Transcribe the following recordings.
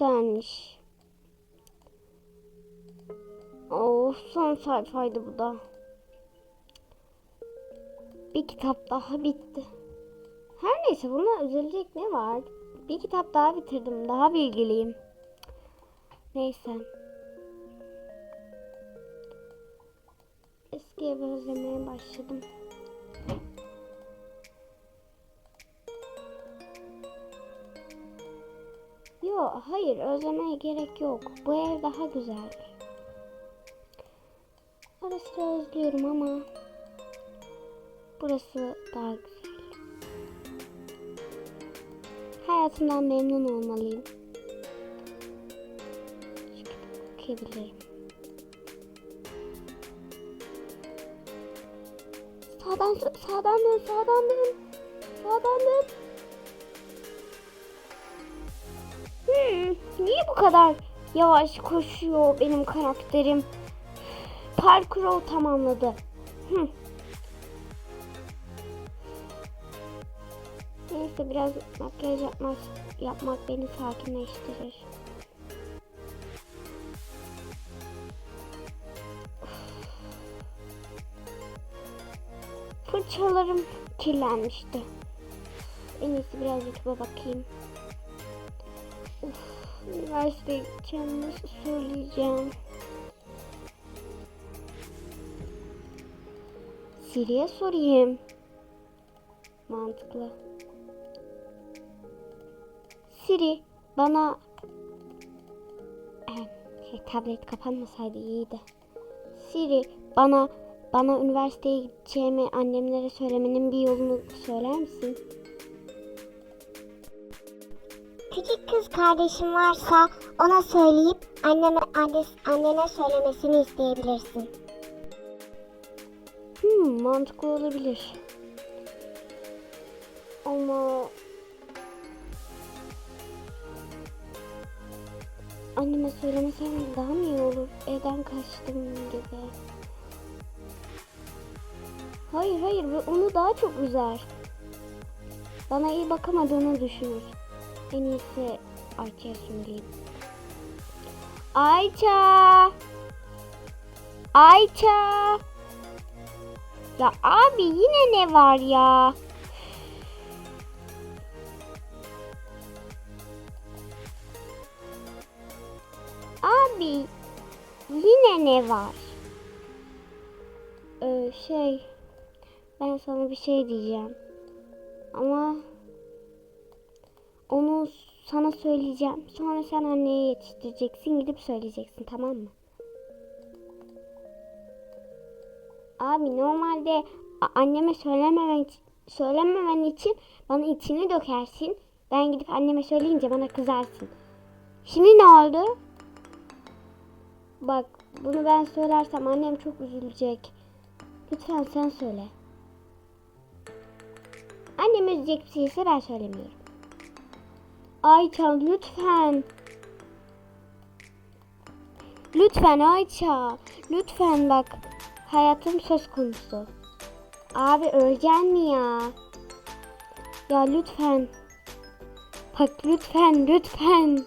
güzelmiş. Of son sayfaydı bu da. Bir kitap daha bitti. Her neyse buna üzülecek ne var? Bir kitap daha bitirdim. Daha bilgiliyim. Neyse. Eski evi özlemeye başladım. Yo, hayır özlemeye gerek yok. Bu ev daha güzel. Ara sıra özlüyorum ama burası daha güzel. Hayatımdan memnun olmalıyım. Kitabı okuyabilirim. Sağdan sağdan dön, sağdan dön. Sağdan dön. Hmm, niye bu kadar yavaş koşuyor benim karakterim? Parkuru tamamladı. Hmm. Neyse biraz makyaj yapmak, yapmak beni sakinleştirir. Fırçalarım kirlenmişti. En iyisi biraz YouTube'a bakayım. Uf, üniversiteye gideceğim nasıl söyleyeceğim? Siri'ye sorayım. Mantıklı. Siri bana şey, tablet kapanmasaydı iyiydi. Siri bana bana üniversiteye gideceğimi annemlere söylemenin bir yolunu söyler misin? Küçük kız kardeşim varsa ona söyleyip anneme anne, annene söylemesini isteyebilirsin. Hmm, mantıklı olabilir. Ama anneme söylemesem daha mı iyi olur? Evden kaçtım gibi. Hayır hayır onu daha çok üzer. Bana iyi bakamadığını düşünür. En iyisi Ayça'ya söyleyeyim. Ayça! Ayça! Ya abi yine ne var ya? Abi yine ne var? Ee, şey ben sana bir şey diyeceğim. Ama onu sana söyleyeceğim. Sonra sen anneye yetiştireceksin gidip söyleyeceksin tamam mı? Abi normalde anneme söylememen söylememen için bana içini dökersin. Ben gidip anneme söyleyince bana kızarsın. Şimdi ne oldu? Bak bunu ben söylersem annem çok üzülecek. Lütfen sen söyle. Annem üzecek bir şeyse ben söylemiyorum. Ayça lütfen. Lütfen Ayça. Lütfen bak. Hayatım söz konusu. Abi öleceksin mi ya? Ya lütfen. Bak lütfen lütfen.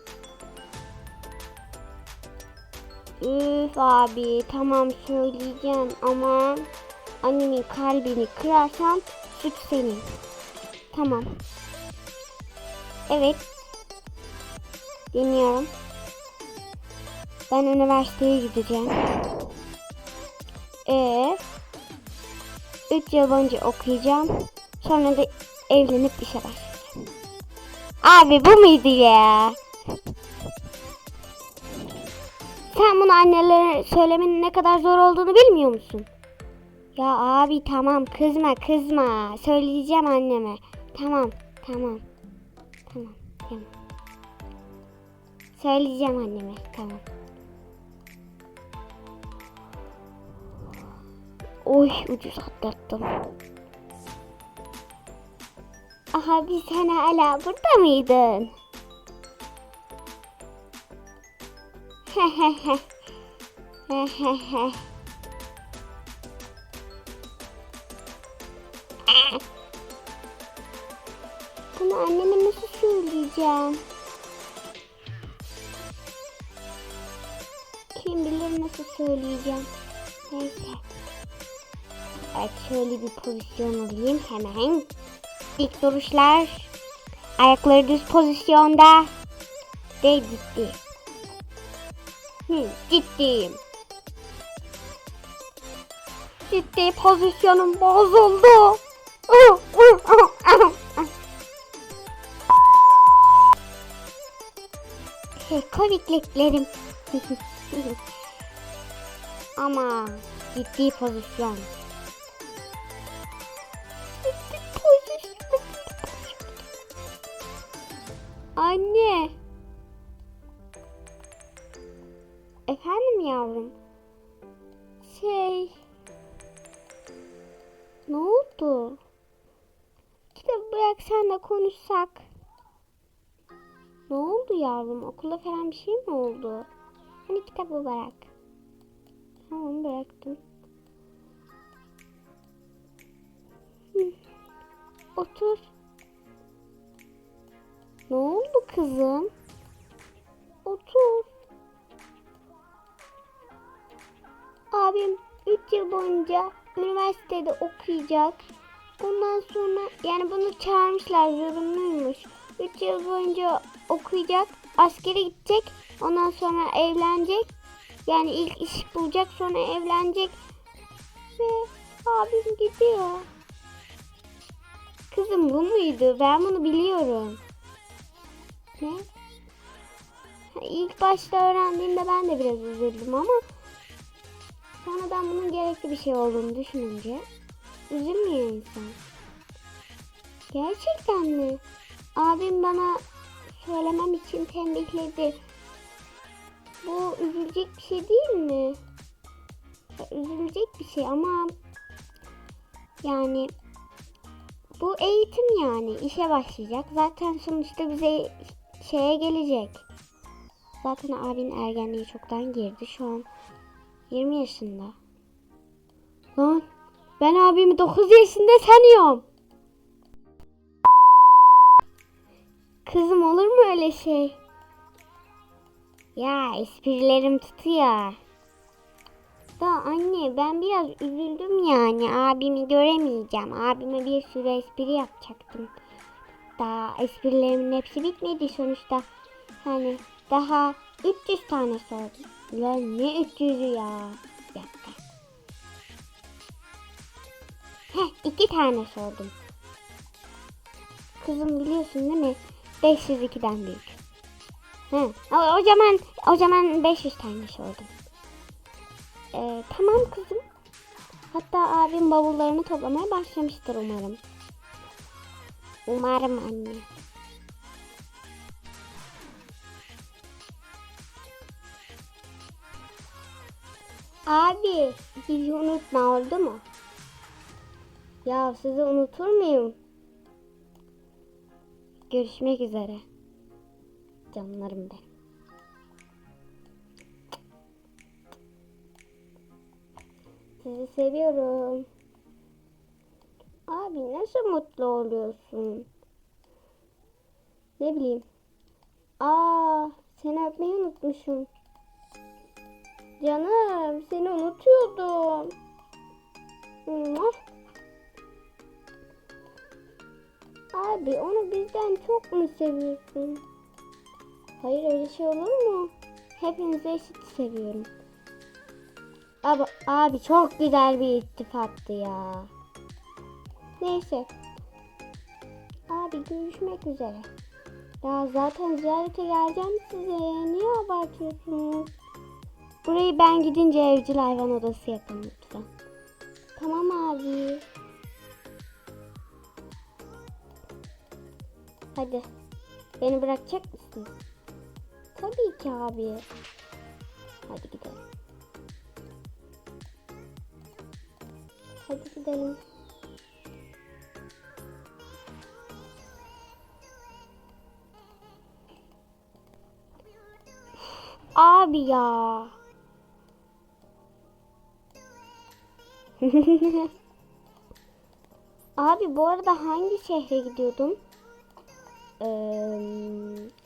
Üf abi tamam söyleyeceğim ama annemin kalbini kırarsan suç senin. Tamam. Evet. Dinliyorum. Ben üniversiteye gideceğim. Ee, 3 yıl boyunca okuyacağım. Sonra da evlenip işe başlayacağım. Abi bu muydu ya? Sen bunu annelere söylemenin ne kadar zor olduğunu bilmiyor musun? Ya abi tamam kızma kızma. Söyleyeceğim anneme. Tamam tamam. Tamam tamam. Söyleyeceğim anneme tamam. Oy ucuz atlattım. Aha bir sen hala burada mıydın? Bunu anneme nasıl söyleyeceğim? Söyleyeceğim? Neyse. Evet şöyle bir pozisyon alayım hemen. Dik duruşlar. Ayakları düz pozisyonda. Ve ciddi. Hı, ciddiyim. Ciddi pozisyonum bozuldu. Şey, komikliklerim. Ama ciddi pozisyon. Anne. Efendim yavrum. Şey. Ne oldu? Kitabı bırak sen de konuşsak. Ne oldu yavrum? Okulda falan bir şey mi oldu? Hani kitabı bırak. Bıraktım. Hı. Otur. Ne oldu kızım? Otur. Abim 3 yıl boyunca üniversitede okuyacak. Ondan sonra yani bunu çağırmışlar zorunluymuş. 3 yıl boyunca okuyacak, askere gidecek. Ondan sonra evlenecek. Yani ilk iş bulacak sonra evlenecek. Ve abim gidiyor. Kızım bu muydu? Ben bunu biliyorum. Ne? İlk başta öğrendiğimde ben de biraz üzüldüm ama sonradan bunun gerekli bir şey olduğunu düşününce üzülmüyor insan. Gerçekten mi? Abim bana söylemem için tembihledi. Bu üzülecek bir şey değil mi? Üzülecek bir şey ama yani bu eğitim yani işe başlayacak. Zaten sonuçta bize şeye gelecek. Zaten abin ergenliği çoktan girdi. Şu an 20 yaşında. Lan ben abimi 9 yaşında sanıyorum. Kızım olur mu öyle şey? Ya esprilerim tutuyor. Da anne ben biraz üzüldüm yani abimi göremeyeceğim. Abime bir sürü espri yapacaktım. Daha esprilerimin hepsi bitmedi sonuçta. Hani daha 300 tane sordum. Lan ne 300'ü ya? Bir dakika. Heh iki tane sordum. Kızım biliyorsun değil mi? 502'den büyük. Hı. O, zaman o zaman 500 tane sordum. Ee, tamam kızım. Hatta abim bavullarını toplamaya başlamıştır umarım. Umarım anne. Abi bizi unutma oldu mu? Ya sizi unutur muyum? Görüşmek üzere. Canlarım benim. Sizi seviyorum. Abi nasıl mutlu oluyorsun? Ne bileyim. Aa, seni öpmeyi unutmuşum. Canım, seni unutuyordum. Abi onu bizden çok mu seviyorsun? Hayır öyle şey olur mu? Hepinizi eşit seviyorum. Abi, abi çok güzel bir ittifaktı ya. Neyse. Abi görüşmek üzere. Ya zaten ziyarete geleceğim size. Niye abartıyorsunuz? Burayı ben gidince evcil hayvan odası yapın lütfen. Tamam abi. Hadi. Beni bırakacak mısın? Tabii ki abi. Hadi gidelim. Hadi gidelim. Abi ya. Abi bu arada hangi şehre gidiyordun? Ee,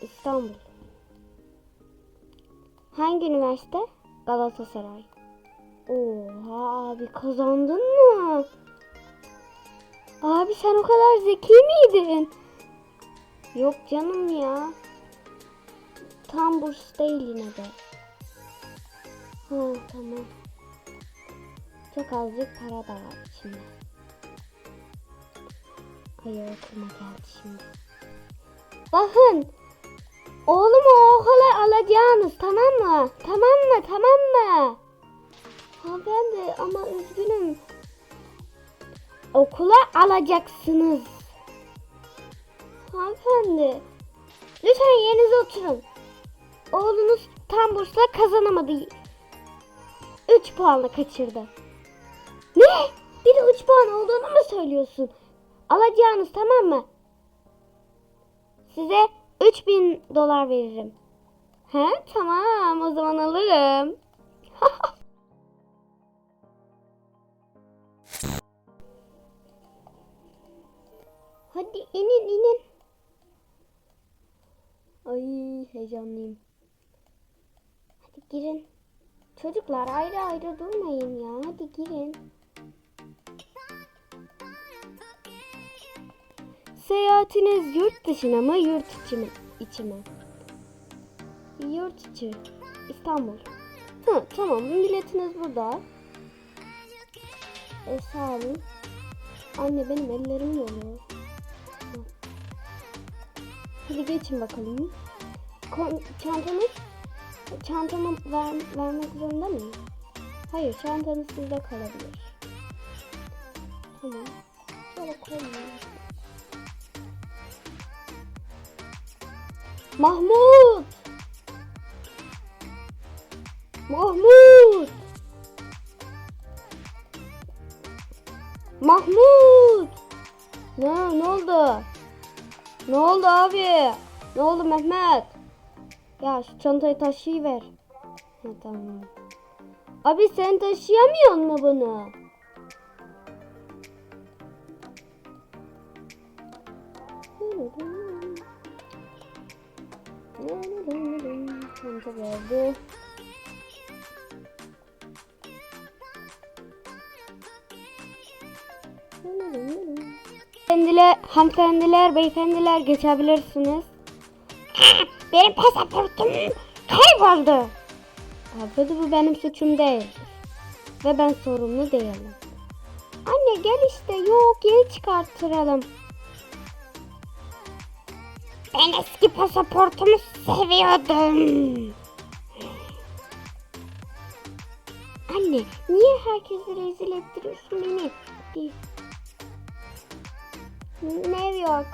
İstanbul. Hangi üniversite? Galatasaray. Oha abi kazandın mı? Abi sen o kadar zeki miydin? Yok canım ya. Tam burs değil yine de. Ha tamam. Çok azıcık para da var içinde. Hayır okuma geldi şimdi. Bakın. Oğlumu o okula alacağınız tamam mı? Tamam mı? Tamam mı? Hanımefendi ama üzgünüm. Okula alacaksınız. Hanımefendi. Lütfen yerinize oturun. Oğlunuz tam bursla kazanamadı. 3 puanla kaçırdı. Ne? Bir de 3 puan olduğunu mu söylüyorsun? Alacağınız tamam mı? Size 3000 dolar veririm. He tamam o zaman alırım. Hadi inin inin. Ay heyecanlıyım. Hadi girin. Çocuklar ayrı ayrı durmayın ya. Hadi girin. Seyahatiniz yurt dışına mı yurt içi mi? İçi mi? Yurt içi. İstanbul. Hı, tamam biletiniz burada. E, sağ olun. Anne benim ellerim yanıyor. Hadi geçin bakalım. Kon- çantanız çantamı ver, vermek zorunda mıyım? Hayır çantanız sizde kalabilir. Tamam. Şöyle koyayım. Mahmut! Mahmut! Mahmut! Ne, ne oldu? Ne oldu abi? Ne oldu Mehmet? Ya şu çantayı taşıyıver. Ha, tamam. Abi sen taşıyamıyor mu bunu? Çanta geldi. Hanımefendiler, hanımefendiler, beyefendiler geçebilirsiniz. Benim pasaportum kayboldu. Abi bu benim suçum değil. Ve ben sorumlu değilim. Anne gel işte yok geri çıkarttıralım. Ben eski pasaportumu seviyordum. Anne niye herkesi rezil ettiriyorsun beni? New York.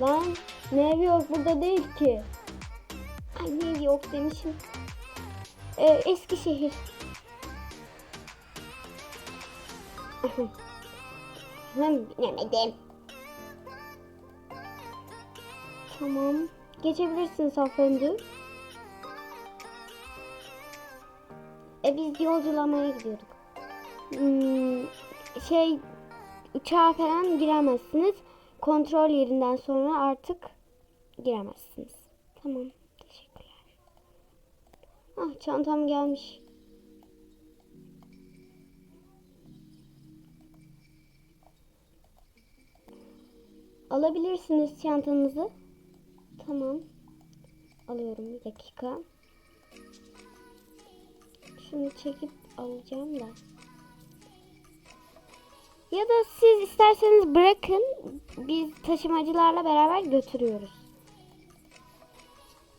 Lan New York burada değil ki. Ay New York demişim. Ee, Eskişehir. Hem bilemedim. Tamam. Geçebilirsiniz hanımefendi. E biz yolculamaya gidiyorduk. Hmm, şey uçağa falan giremezsiniz. Kontrol yerinden sonra artık giremezsiniz. Tamam. Teşekkürler. Ah çantam gelmiş. Alabilirsiniz çantanızı. Tamam. Alıyorum bir dakika. Şunu çekip alacağım da. Ya da siz isterseniz bırakın. Biz taşımacılarla beraber götürüyoruz.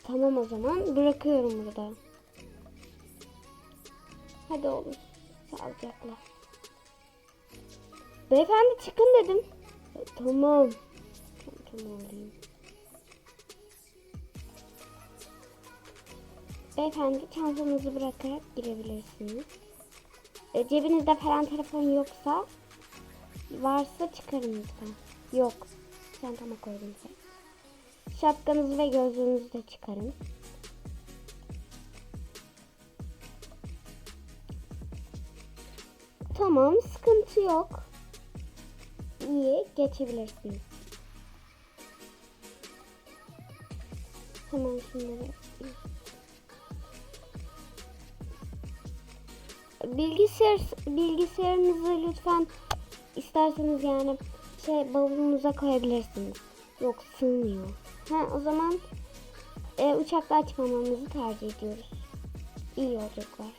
Tamam o zaman bırakıyorum burada. Hadi oğlum. Sağlıcakla. Beyefendi çıkın dedim. Tamam. Tamam alayım. Beyefendi çantanızı bırakarak girebilirsiniz. E, cebinizde falan telefon yoksa varsa çıkarın lütfen. Yok. Çantama koydum sen. Şapkanızı ve gözlüğünüzü de çıkarın. Tamam, sıkıntı yok. İyi, geçebilirsiniz. Hemen şunları. Bilgisayar bilgisayarınızı lütfen isterseniz yani şey bavulunuza koyabilirsiniz. Yok sığmıyor. Ha o zaman e, uçakta açmamamızı tercih ediyoruz. İyi yolculuklar.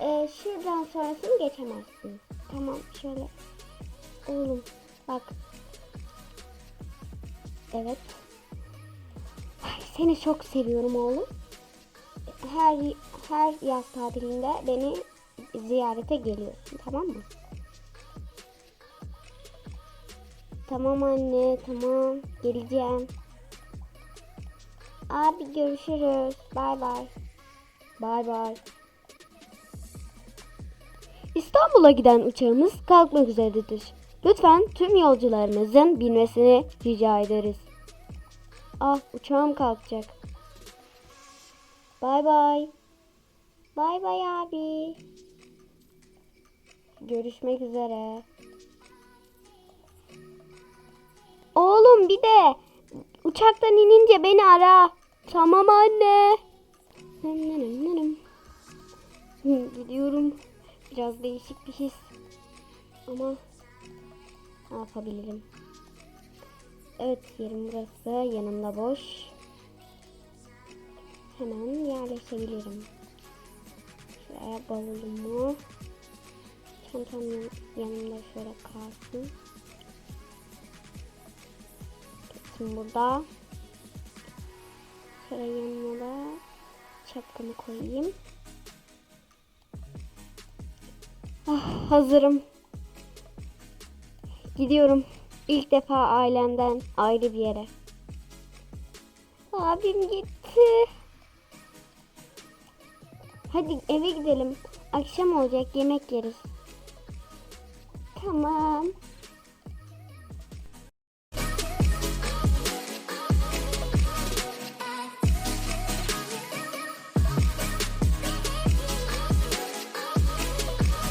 E, şuradan sonrasını geçemezsin. Tamam şöyle. Oğlum bak. Evet. Ay, Seni çok seviyorum oğlum. Her her yaz tatilinde beni ziyarete geliyorsun tamam mı? Tamam anne tamam geleceğim. Abi görüşürüz. Bay bay. Bay bay. İstanbul'a giden uçağımız kalkmak üzeredir. Lütfen tüm yolcularımızın binmesini rica ederiz. Ah uçağım kalkacak. Bay bay. Bay bay abi. Görüşmek üzere. Oğlum bir de uçaktan inince beni ara. Tamam anne. Gidiyorum. Biraz değişik bir his. Ama ne yapabilirim? Evet yerim burası. Yanımda boş. Hemen yerleşebilirim. Şuraya bavulumu. Çantam yan- yanımda şöyle kalsın. Şimdi burada. Şöyle yanına da şapkamı koyayım. Ah, hazırım. Gidiyorum. İlk defa ailemden ayrı bir yere. Abim gitti. Hadi eve gidelim. Akşam olacak yemek yeriz. Tamam.